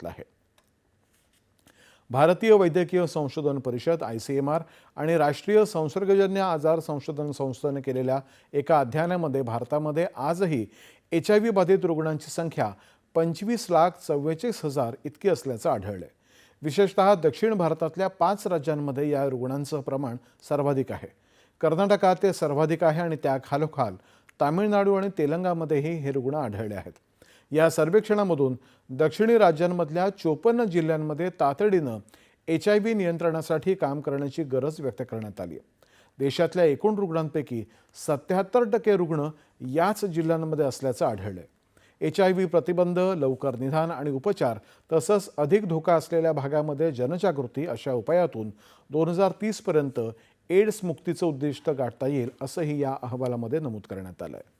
सांगितलं आहे. भारतीय वैद्यकीय संशोधन परिषद आय सी एम आर आणि राष्ट्रीय संसर्गजन्य आजार संशोधन संस्थेने केलेल्या एका अध्ययनामध्ये भारतामध्ये आजही एच आय व्ही बाधित रुग्णांची संख्या पंचवीस लाख चव्वेचाळीस हजार इतकी असल्याचं आढळलं आहे विशेषतः दक्षिण भारतातल्या पाच राज्यांमध्ये या रुग्णांचं प्रमाण सर्वाधिक आहे. कर्नाटकात ते सर्वाधिक आहे आणि त्याखालोखाल तामिळनाडू आणि तेलंगामध्येही हे रुग्ण आढळले आहेत. या सर्वेक्षणामधून दक्षिणी राज्यांमधल्या चोपन्न जिल्ह्यांमध्ये तातडीनं एच आय व्ही नियंत्रणासाठी काम करण्याची गरज व्यक्त करण्यात आली आहे. देशातल्या एकूण रुग्णांपैकी सत्याहत्तर टक्के रुग्ण याच जिल्ह्यांमध्ये असल्याचं आढळलं एच आय व्ही प्रतिबंध लवकर निदान आणि उपचार तसंच अधिक धोका असलेल्या भागामध्ये जनजागृती अशा उपायातून दोन हजार तीसपर्यंत एड्स मुक्तीचं उद्दिष्ट गाठता येईल असंही या अहवालामध्ये नमूद करण्यात आलं आहे